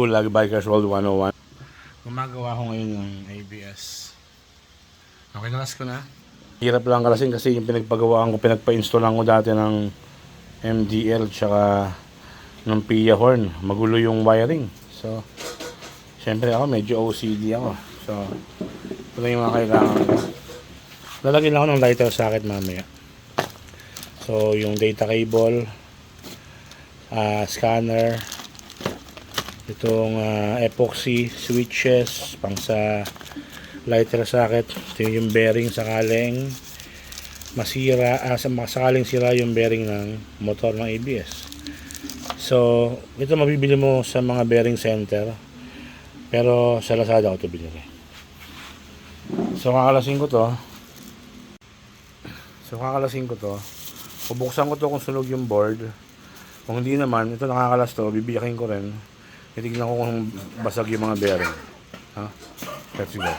Bulag, Bikers World 101. Gumagawa ko ngayon ng ABS. Okay, nakas ko na. Hirap lang kasi kasi yung pinagpagawaan ko, pinagpa-installan ko dati ng MDL tsaka ng PIA horn. Magulo yung wiring. So, syempre ako medyo OCD ako. So, ito lang yung mga kailangan ko. Lalagyan lang ako ng lighter socket mamaya. So, yung data cable, ah, scanner, itong ah, epoxy switches pang sa lighter socket. Ito yung bearing sakaling masira sa sakaling sira yung bearing ng motor ng ABS so ito mabibili mo sa mga bearing center pero sa Lazada ko ito binili. So kakalasin ko to so kakalasin ko to bubuksan ko to kung sunog yung board. Kung hindi naman, ito nakakalas to, bibiyakin ko rin. Titignan ko kung basag yung mga bearing. Ha? Let's go.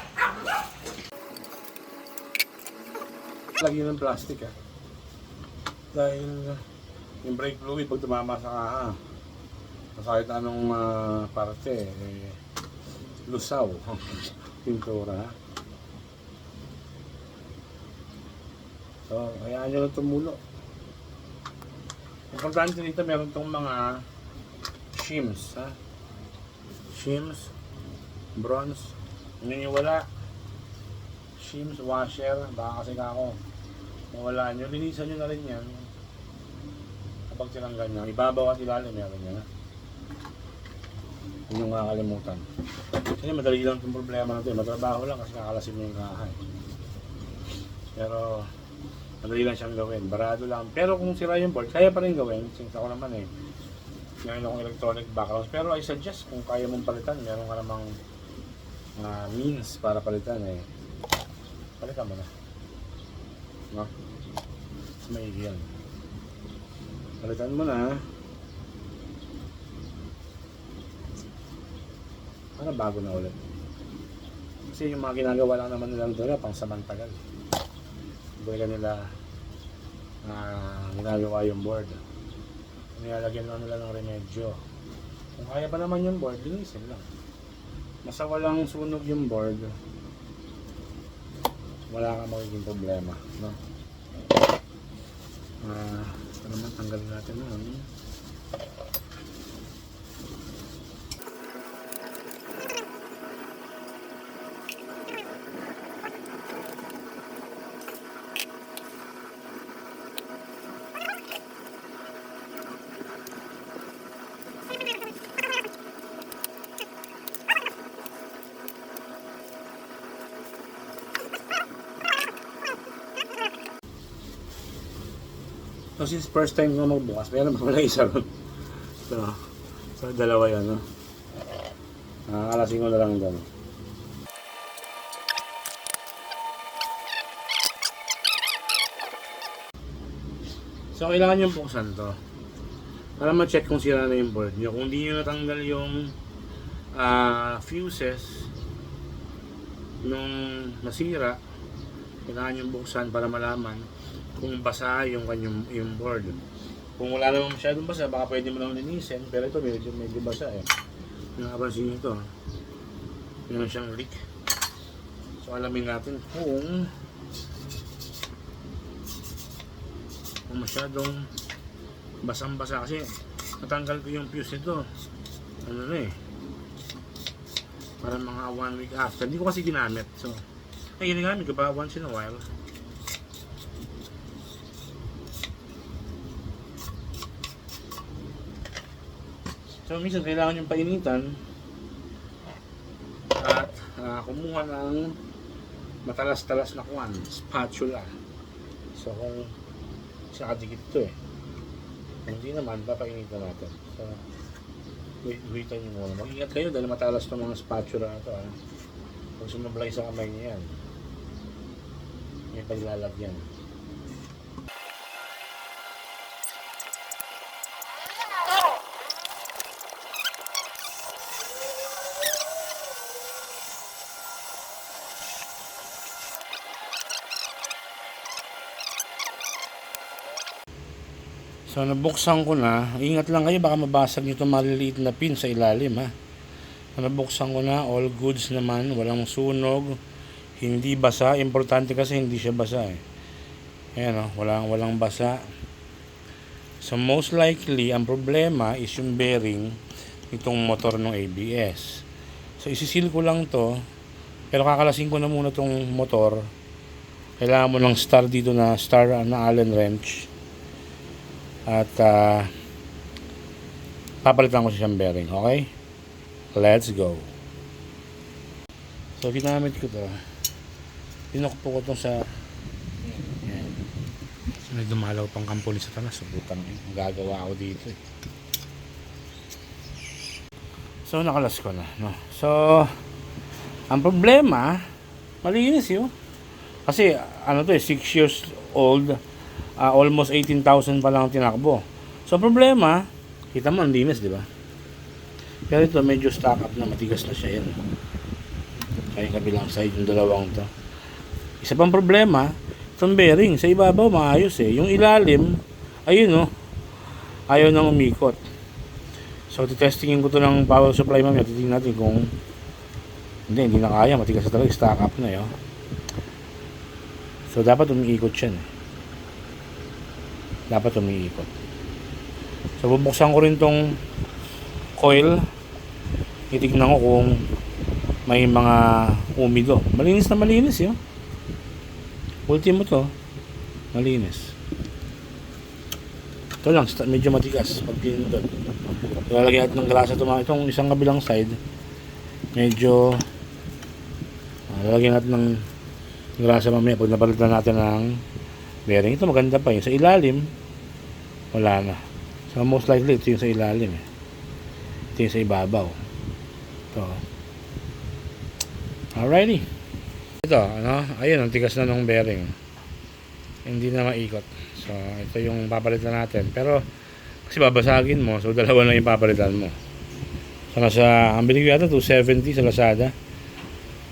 Lagyan ng plastic ah. Dahil yung brake fluid pag tumama sa kaha, kahit anong ah, parte, eh, lusaw. Pintura. So, hayaan nyo lang tumulo. Importante dito meron tong mga shims, ha? Shims, bronze, naniniwala. Shims, washer, baka kasi ako. Mawala nyo, linisan nyo na rin yan. Kapag tinanggal nyo, ibabaw at ilalim meron yan, ha? Huwag nyo kakalimutan. Kasi madali lang itong problema na ito. eh. Matrabaho lang kasi kakalasin mo yung kahay. Pero, madali lang siyang gawin. Barado lang. Pero kung sira yung board, kaya pa rin gawin. Since ako naman eh, ngayon akong electronic background. Pero I suggest kung kaya mong palitan, meron ka namang ah, means para palitan eh. Palitan mo na. No? May yan. Palitan mo na. Para bago na ulit. Kasi yung mga ginagawa lang naman nilang doon, pang samantagal. Bigla nila ah ginagawa yung board. Nilalagyan lang nila ng remedyo. Kung kaya pa naman yung board, linisin lang. Basta walang sunog yung board, wala kang magiging problema. No? Ah, ito naman, tanggalin natin nun. So since first time ko magbukas, meron pa pala isa ron. So, so dalawa yan, no? Nakakalasin ko na lang doon. So, kailangan nyo buksan to. Para ma-check kung sira na yung board nyo. Kung hindi nyo natanggal yung ah, fuses nung nasira, kailangan nyo buksan para malaman kung basa yung kanyang yung board. Kung wala naman masyadong basa, baka pwede mo lang linisin. Pero ito medyo, medyo basa eh. Nakapansin nyo ito. Meron siyang leak. So alamin natin kung kung masyadong basang-basa kasi natanggal ko yung fuse nito. Ano na eh. Parang mga one week after. Hindi ko kasi ginamit. So, ay ginagamit ko pa once in a while. So, minsan kailangan yung painitan at ah, kumuha ng matalas-talas na kuwan, spatula. So, kung nakadikit ito eh. Kung hindi naman, papainitan natin. So, wait, waitan nyo muna. Mag-ingat kayo dahil matalas itong mga spatula na ito. Ah. Pag sumablay sa kamay niya yan, may paglalagyan. So nabuksan ko na. Ingat lang kayo baka mabasag nyo itong maliliit na pin sa ilalim ha. Nabuksan ko na, all goods naman, walang sunog, hindi basa. Importante kasi hindi siya basa eh. Ayan o, walang, walang basa. So most likely, ang problema is yung bearing nitong motor ng ABS. So isisil ko lang to, pero kakalasin ko na muna tong motor. Kailangan mo ng star dito na star na Allen wrench. At ah, papalitan ko siya siyang bearing, okay? Let's go. So ginamit ko to. Pinukpo ko to sa yan. So, may dumalaw pang kampuli sa tanas. So, putang ina. Ang gagawa ako dito eh. So nakalas ko na. No? So, ang problema, malinis yun. Kasi ano to eh, 6 years old, ah, almost 18,000 pa lang ang tinakbo. So problema, kita mo ang linis, di ba? Pero ito medyo stock up na, matigas na siya yan. Kaya yung kabilang side, yung dalawang to. Isa pang problema, itong bearing, sa ibabaw maayos eh. Yung ilalim, ayun oh, ayaw nang umikot. So, titestingin ko to ng power supply mamaya. Titingnan natin kung hindi, hindi na kaya. Matigas na talaga. Stock up na yun. So, dapat umiikot siya. Eh. Dapat umiikot. So, bubuksan ko rin tong coil. Titignan ko kung may mga umido. Malinis na malinis yun. Ultimo to. Malinis. Ito lang, medyo matigas pag pinindot. Lalagyan natin ng grasa ito. Itong isang kabilang side, medyo ah, lalagyan natin ng grasa mamaya pag napalitan natin ng bearing. Ito maganda pa yun. Sa ilalim, wala na. So most likely, ito yung sa ilalim. Eh. Ito yung sa ibabaw. Ito. Alrighty. Ito, ano, ayun, ang tigas na ng bearing. Hindi na maikot. So, ito yung papalitan natin. Pero, kasi babasagin mo, so dalawa na yung papalitan mo. So, nasa, ang bilig ko yata, 270 sa Lazada.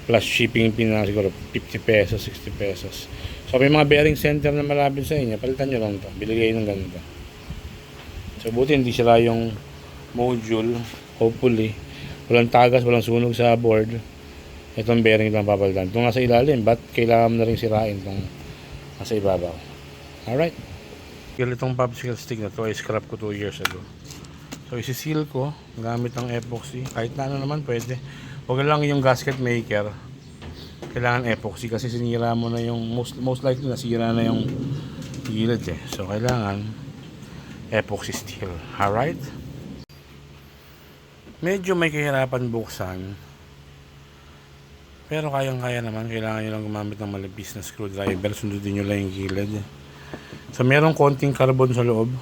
Plus shipping fee na siguro 50 pesos, 60 pesos. So, may mga bearing center na malapit sa inyo, palitan nyo lang to. Biligay ng ganito. So, buti hindi sila yung module. Hopefully. Walang tagas, walang sunog sa board. Itong bearing lang papalitan. Itong nasa ilalim, ba't kailangan na rin sirain itong nasa ibabaw? Alright. Itong popsicle stick na to ay scrap ko 2 years ago. So isisil ko gamit ng epoxy. Kahit na ano naman pwede. Huwag lang yung gasket maker. Kailangan epoxy kasi sinira mo na yung most, most likely nasira na yung gilid eh. So kailangan epoxy steel. Alright? Medyo may kahirapan buksan. Pero kayang-kaya naman, kailangan nyo lang gumamit ng malipis na screwdriver, sundin nyo lang yung gilid. So, merong konting carbon sa loob.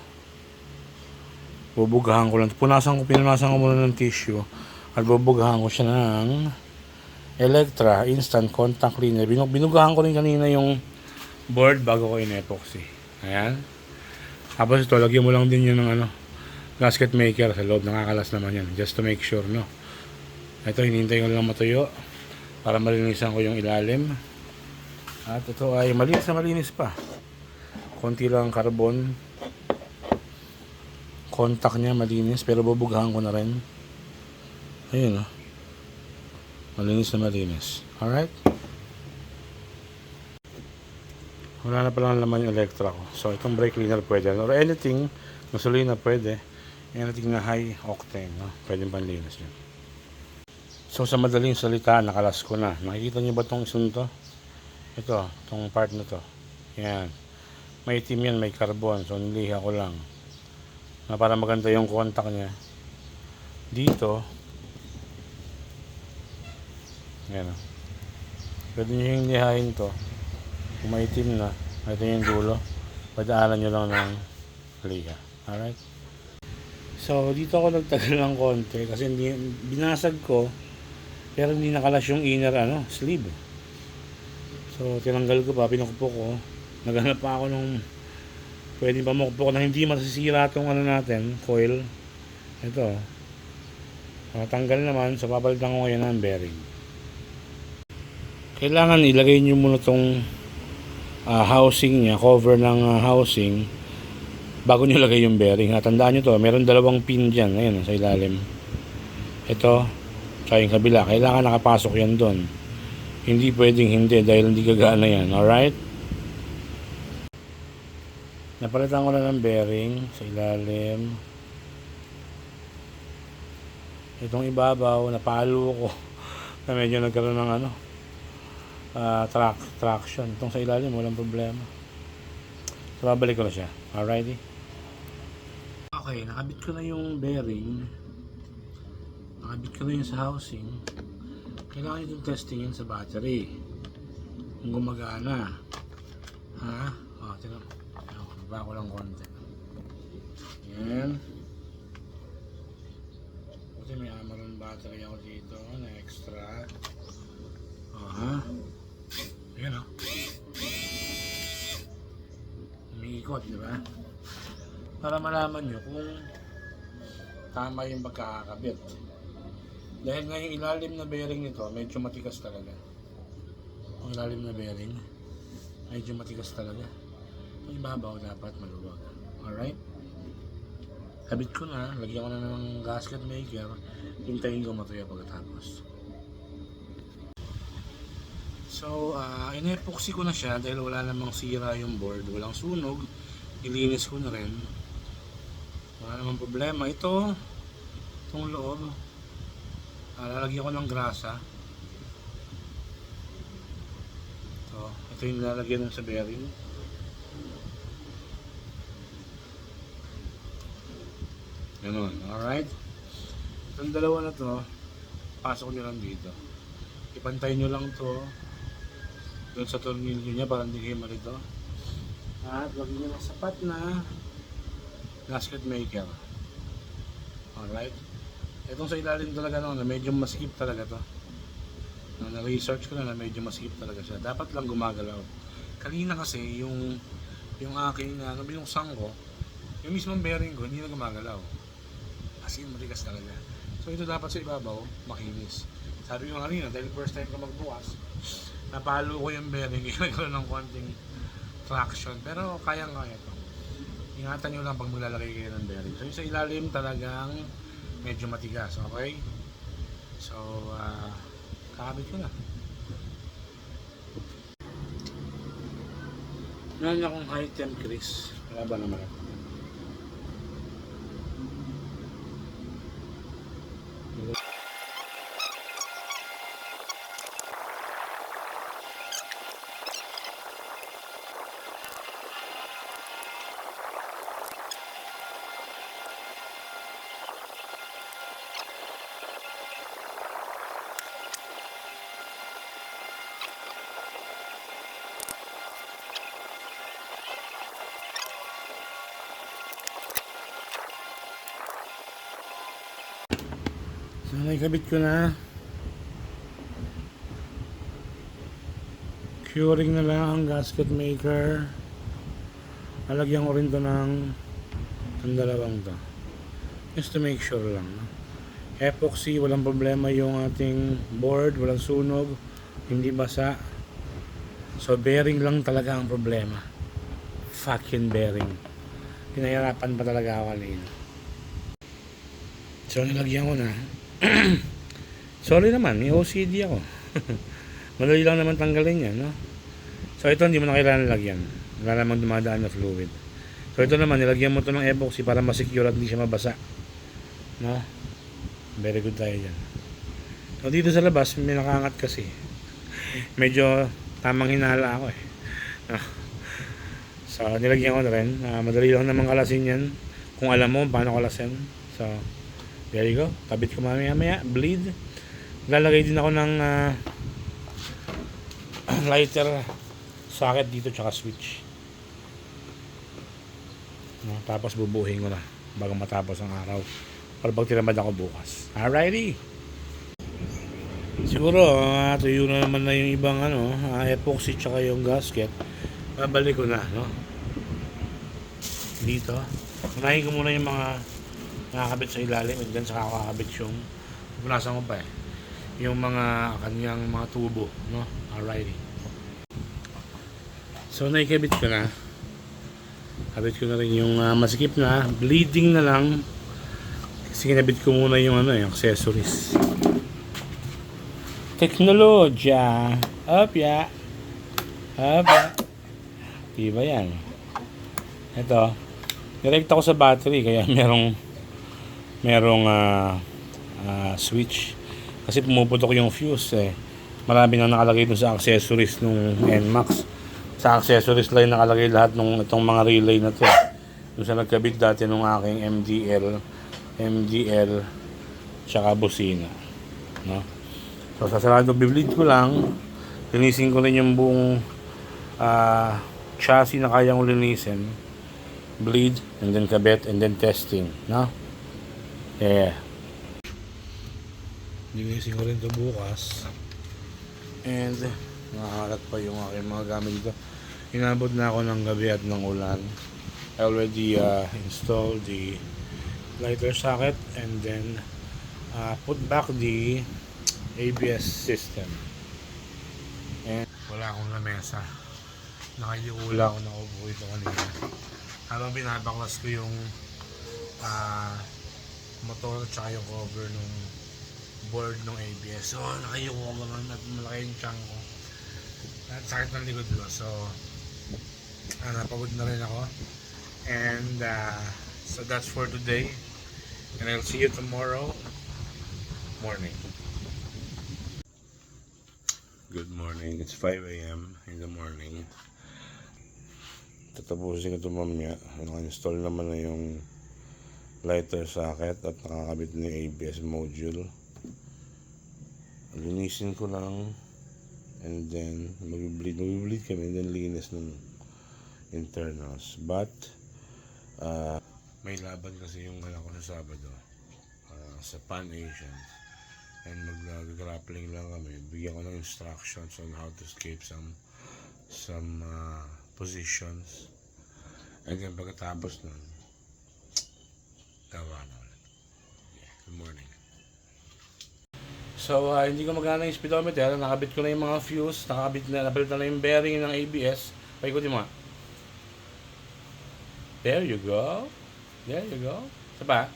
Bubugahan ko lang. Punasan ko, pinunasan ko muna ng tissue. At bubugahan ko siya ng Electra Instant Contact Cleaner. Binu- Binugahan ko rin kanina yung board bago ko in-epoxy. Ayan. Tapos ito, lagyan mo lang din yun ng ano, gasket maker sa loob. Nakakalas naman yan. Just to make sure, no? Ito, hinihintay ko lang matuyo para malinisan ko yung ilalim. At ito ay malinis na malinis pa. Konti lang carbon. Contact niya malinis pero bubugahan ko na rin. Ayun oh. Malinis na malinis. Alright? Wala na pala naman yung Electra ko. So itong brake cleaner pwede. Or anything, gasolina pwede. Anything na high octane. No? Pwede panlinis yun. So sa madaling salita, nakalas ko na. Nakikita niyo ba itong isang to? Ito, itong part na to. Yan. May itim yan, may carbon. So niliha ko lang. Na para maganda yung contact niya. Dito. Yan. o. Pwede nyo yung lihain to. Kung may itim na, ito yung dulo. Padaanan nyo lang ng liha. Alright? So, dito ako nagtagal ng konti kasi hindi, binasag ko pero hindi nakalas yung inner ano, sleeve. So, tinanggal ko pa, pinukpo ko. Naghanap pa ako nung pwede pa mukpo ko na hindi masisira tong ano natin, coil. Ito. Uh, tanggal naman, so papalitan ko ngayon ng bearing. Kailangan ilagay nyo muna tong ah, housing niya, cover ng ah, housing bago nyo lagay yung bearing. Ha, tandaan nyo to, meron dalawang pin dyan, ayun, sa ilalim. Ito, Tsaka yung kabila, kailangan nakapasok yan doon. Hindi pwedeng hindi dahil hindi gagana yan. Alright? Napalitan ko na ng bearing sa ilalim. Itong ibabaw, napalo ko na medyo nagkaroon ng ano, ah, track, traction. Itong sa ilalim, walang problema. So, babalik ko na siya. Alrighty? Okay, nakabit ko na yung bearing. Nakabit ko na yung sa housing. Kailangan itong testingin sa battery. Kung gumagana. Ha? O, oh, tinan. Ayan, Baba ko lang konti. Yan. Buti may Amaron battery ako dito na extra. Ha? Ayan o. Umiikot, di ba? Para malaman nyo kung tama yung pagkakakabit. Dahil nga yung ilalim na bearing nito, medyo matigas talaga. Ang ilalim na bearing, medyo matigas talaga. Ang ibabaw dapat maluwag. Alright? Kabit ko na, lagyan ko na ng gasket maker, hintayin ko matuya pagkatapos. So, uh, inepoxy ko na siya dahil wala namang sira yung board, walang sunog. Ilinis ko na rin. Wala namang problema. Ito, itong loob, Ah, lalagyan ko ng grasa. Ito, ito yung lalagyan ng sa bearing. Ganun, alright? Itong dalawa na to, pasok nyo lang dito. Ipantay nyo lang to doon sa tornilyo niya para hindi kayo malito. At lagyan nyo ng sapat na gasket maker. Alright? Itong sa ilalim talaga no, na medyo masikip talaga to. No, na-research ko na na medyo masikip talaga siya. Dapat lang gumagalaw. Kanina kasi yung yung aking ano, yung sangko, yung mismong bearing ko hindi na gumagalaw. As in, matigas talaga. So ito dapat sa ibabaw, makinis. Sabi ko kanina, dahil first time ko magbukas, napalo ko yung bearing, nagkaroon ng konting traction. Pero kaya nga ito. Ingatan nyo lang pag maglalagay kayo ng bearing. So yung sa ilalim talagang medyo matigas, okay? So, uh, kakabit ko na. Meron akong high temp grease. Wala ba naman ako? So, naikabit ko na. Curing na lang ang gasket maker. Lalagyan ko rin to ng ang dalawang to. Just to make sure lang. Epoxy, walang problema yung ating board, walang sunog, hindi basa. So bearing lang talaga ang problema. Fucking bearing. Pinahirapan pa talaga ako kanina. So nilagyan ko na. Sorry naman, may OCD ako. Madali lang naman tanggalin yan, no? So ito hindi mo na kailangan lagyan. Wala namang dumadaan na fluid. So ito naman, nilagyan mo to ng epoxy para masecure at hindi siya mabasa. No? Very good tayo dyan. So dito sa labas, may nakangat kasi. Medyo tamang hinala ako eh. No? So nilagyan ko na rin. Ah, madali lang naman kalasin yan. Kung alam mo paano kalasin. So, there you go. Kabit ko mamaya maya. Bleed. Lalagay din ako ng ah, lighter socket dito tsaka switch. No, tapos bubuhin ko na bago matapos ang araw. Para pag tinamad ako bukas. Alrighty. Siguro, uh, tuyo na naman na yung ibang ano, uh, epoxy tsaka yung gasket. Babalik ko na, no? Dito. Unahin ko muna yung mga nakakabit sa ilalim and then saka kakabit yung punasan ko pa eh. Yung mga kanyang mga tubo, no? Alrighty. So, naikabit ko na. Kabit ko na rin yung uh, masikip na. Bleeding na lang. Kasi kinabit ko muna yung ano, yung accessories. Teknolodya. Up ya. Up ya. Diba yan? Ito. Direct ako sa battery kaya merong merong ah, ah, switch. Kasi pumuputok yung fuse eh. Marami na nakalagay dun sa accessories nung NMAX. Sa accessories lang nakalagay lahat nung itong mga relay na to. Doon sa nagkabit dati nung aking MDL, MDL, tsaka busina. No? So, sasarado bibleed ko lang. Linisin ko rin yung buong ah, chassis na kayang linisin. Bleed, and then kabit, and then testing. No? Yeah. Linisin ko rin to bukas. And, nakakalat pa yung aking mga gamit dito. Inabot na ako ng gabi at ng ulan. I already uh, installed the lighter socket and then uh, put back the ABS system. And wala akong lamesa. Nakayula ako na upo ito kanina. Habang binabaklas ko yung ah, motor at saka yung cover nung board ng ABS. So, nakayuko ako naman at malaki yung tiyan ko. At sakit ng likod ko. So, ah, napagod na rin ako. And, uh, so that's for today. And I'll see you tomorrow morning. Good morning. It's 5 a.m. in the morning. Tatapusin ko ito mamaya. Naka-install naman na yung lighter socket at nakakabit na ABS module. Linisin ko lang and then mag-bleed, mag-bleed kami and then linis ng internals. But uh, may laban kasi yung anak ko sa Sabado uh, sa Pan Asians and mag-grappling lang kami. Bigyan ko ng instructions on how to escape some some uh, positions. And then pagkatapos nun, gawa na ulit. Yeah, good morning. So, uh, hindi ko magana yung speedometer. Nakabit ko na yung mga fuse. Nakabit na, napalitan na yung bearing ng ABS. Paikutin mo. There you go. There you go. Isa pa.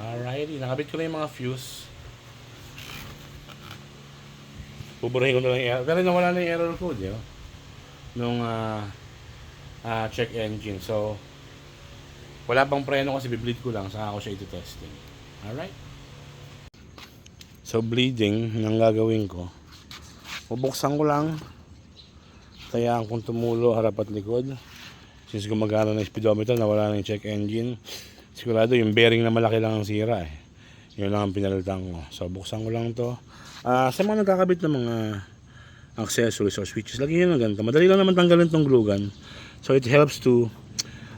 Alrighty. Nakabit ko na yung mga fuse. Buburahin ko na lang yung error. Pero nawala na yung error code, yun. Nung ah ah, check engine. So, wala pang preno kasi bibleed ko lang. Saka ako siya iti-testing. Alright. So, bleeding, ang gagawin ko. Bubuksan ko lang. Tayaan kong tumulo harap at likod. Since gumagana na speedometer, nawala na yung check engine. Sigurado yung bearing na malaki lang ang sira eh. Yun lang ang pinalitan ko. So, buksan ko lang to. Ah, sa mga nagkakabit ng mga accessories or switches, lagyan nyo ng ganito. Madali lang naman tanggalin tong glue gun. So, it helps to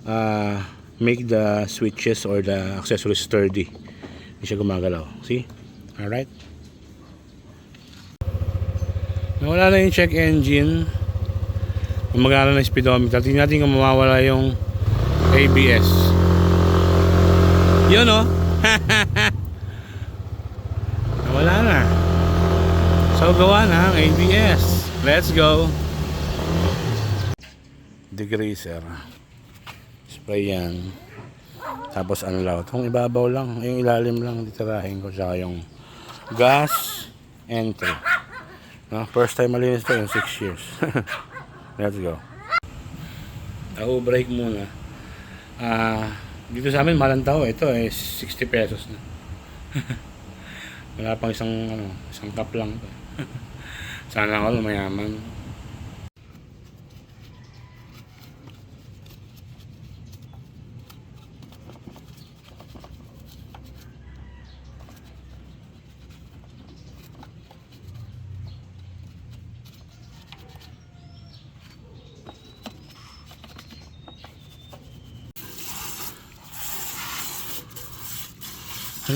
ah, make the switches or the accessories sturdy. Hindi siya gumagalaw. See? Alright? Nawala na yung check engine. Gumagana na yung speedometer. Tingnan natin kung mawawala yung ABS. Yun oh. Nawala na. So gawa na ang ABS. Let's go. Degreaser. Spray yan. Tapos ano lang. Itong ibabaw lang. Yung ilalim lang. Ditirahin ko. Tsaka yung gas entry. No? First time malinis to in 6 years. Let's go. Ako break muna. Ah, dito sa amin malantaw ito eh 60 pesos na. Wala pang isang ano, isang cup lang. Sana ako mayaman.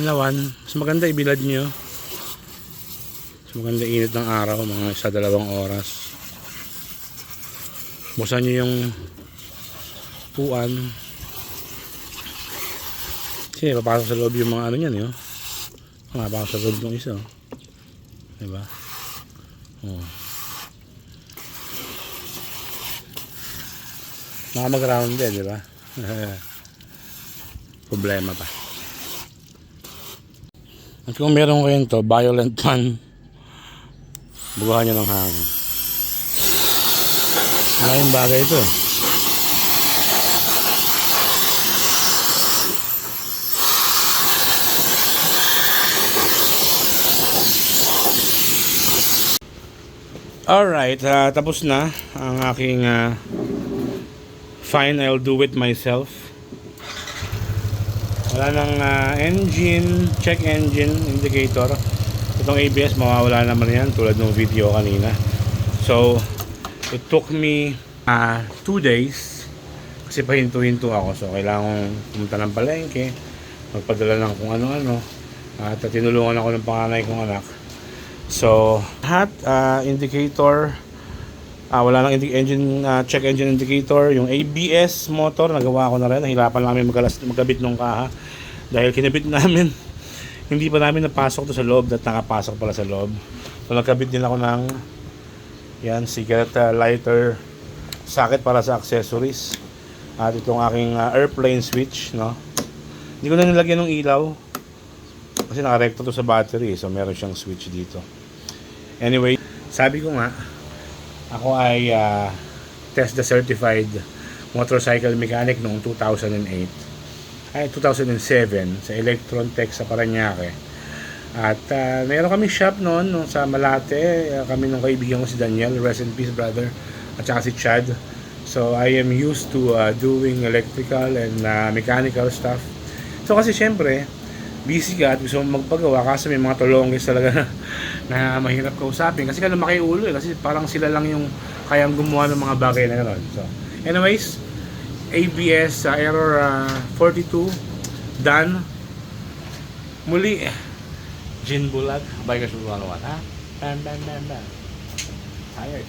Ang lawan, mas maganda ibilad nyo. Mas maganda init ng araw, mga isa dalawang oras. Buksan nyo yung puan. Kasi papasok sa loob yung mga ano yan, yun. Papasok sa loob ng isa. Diba? Oh. Naka mag-round din, di ba? Problema pa. At kung meron kayo to, violent man, bugahan nyo ng hangin. Malaking bagay ito eh. Alright, ah, tapos na ang aking ah, fine, I'll do it myself. Wala nang ah, engine, check engine indicator. Itong ABS mawawala naman yan tulad ng video kanina. So, it took me 2 days kasi pahinto-hinto ako. So, kailangan kong pumunta ng palengke, magpadala ng kung ano-ano. At tinulungan ako ng panganay kong anak. So, lahat ah, indicator Ah, wala indi- engine ah, check engine indicator, yung ABS motor nagawa ko na rin. Nahirapan namin magalas magkabit ng kaha dahil kinabit namin. Hindi pa namin napasok to sa loob at nakapasok pala sa loob. So nagkabit din ako ng yan, cigarette ah, lighter socket para sa accessories. At itong aking ah, airplane switch, no. Hindi ko na nilagyan ng ilaw kasi nakarekto to sa battery, so meron siyang switch dito. Anyway, sabi ko nga, ako ay ah, TESDA certified motorcycle mechanic noong 2008 ay 2007 sa Electron Tech sa Paranaque. At ah, meron kami shop noon nung sa Malate, Ah, kami nung kaibigan ko si Daniel, rest in peace brother, at saka si Chad. So I am used to ah, doing electrical and ah, mechanical stuff. So kasi syempre, busy ka at gusto mo magpagawa kasi may mga tulongis talaga na, na mahirap kausapin kasi ka lumaki ulo eh kasi parang sila lang yung kayang gumawa ng mga bagay na gano'n. So, anyways, ABS sa error ah, 42 done. Muli, Gin Bulag, Bikers 101, ha? Bam, bam, bam, bam. Tired.